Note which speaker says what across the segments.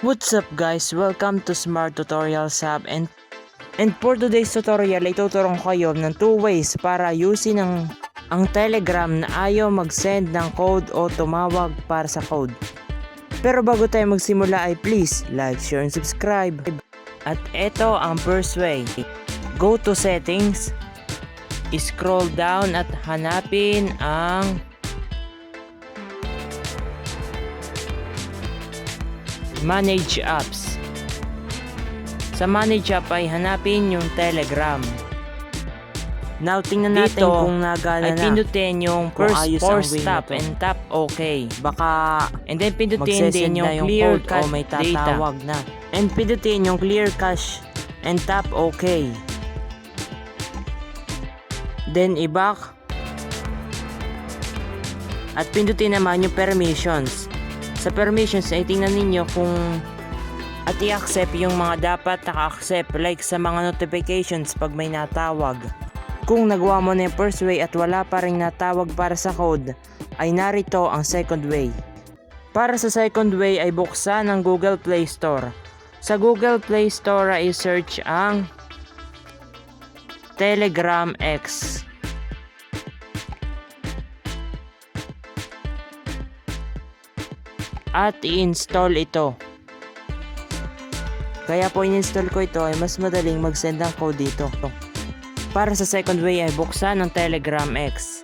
Speaker 1: What's up guys? Welcome to Smart Tutorials Hub and and for today's tutorial ay tuturong kayo ng two ways para ayusin ang ang Telegram na ayaw mag-send ng code o tumawag para sa code. Pero bago tayo magsimula ay please like, share, and subscribe. At ito ang first way. Go to settings, scroll down at hanapin ang Manage Apps. Sa Manage App ay hanapin yung Telegram. Now, tingnan natin
Speaker 2: Dito,
Speaker 1: kung nagana
Speaker 2: ay
Speaker 1: na.
Speaker 2: pindutin
Speaker 1: yung first
Speaker 2: ayos
Speaker 1: tap
Speaker 2: to.
Speaker 1: and tap OK.
Speaker 2: Baka
Speaker 1: And then pindutin din yung,
Speaker 2: yung
Speaker 1: clear cut
Speaker 2: may
Speaker 1: data.
Speaker 2: tatawag
Speaker 1: na. And pindutin yung clear cache and tap OK. Then i-back. At pindutin naman yung permissions. Sa permissions ay tingnan ninyo kung at i-accept yung mga dapat naka-accept like sa mga notifications pag may natawag. Kung nagawa mo na yung first way at wala pa rin natawag para sa code, ay narito ang second way. Para sa second way ay buksan ang Google Play Store. Sa Google Play Store ay search ang Telegram X. At i-install ito. Kaya po in-install ko ito ay mas madaling mag-send ng code dito. Para sa second way ay buksan ang Telegram X.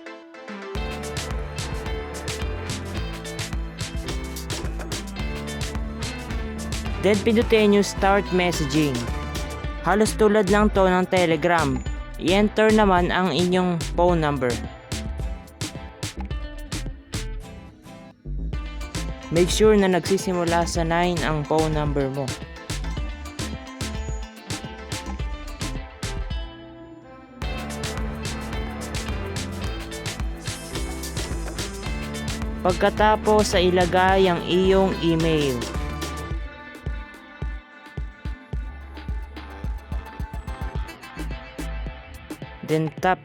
Speaker 1: Then pindutin yung start messaging. Halos tulad lang to ng Telegram. I-enter naman ang inyong phone number. Make sure na nagsisimula sa 9 ang phone number mo. Pagkatapos sa ilagay ang iyong email. Then tap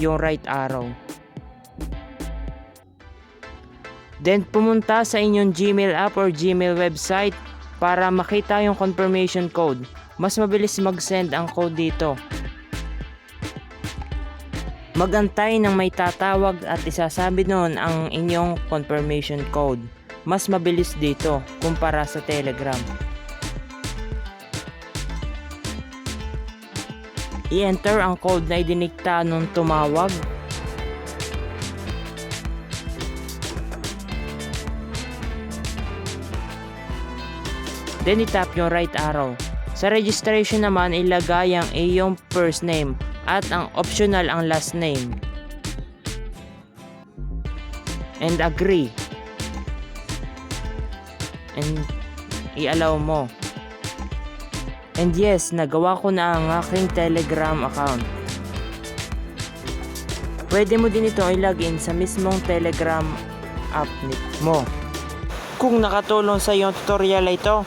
Speaker 1: yung right arrow. Then pumunta sa inyong Gmail app or Gmail website para makita yung confirmation code. Mas mabilis mag-send ang code dito. Magantay ng may tatawag at isasabi noon ang inyong confirmation code. Mas mabilis dito kumpara sa Telegram. I-enter ang code na idinikta nung tumawag. Then itap yung right arrow. Sa registration naman ilagay ang iyong first name at ang optional ang last name. And agree. And i-allow mo. And yes, nagawa ko na ang aking Telegram account. Pwede mo din ito i-login sa mismong Telegram app mo. Kung nakatulong sa iyo ang tutorial ito,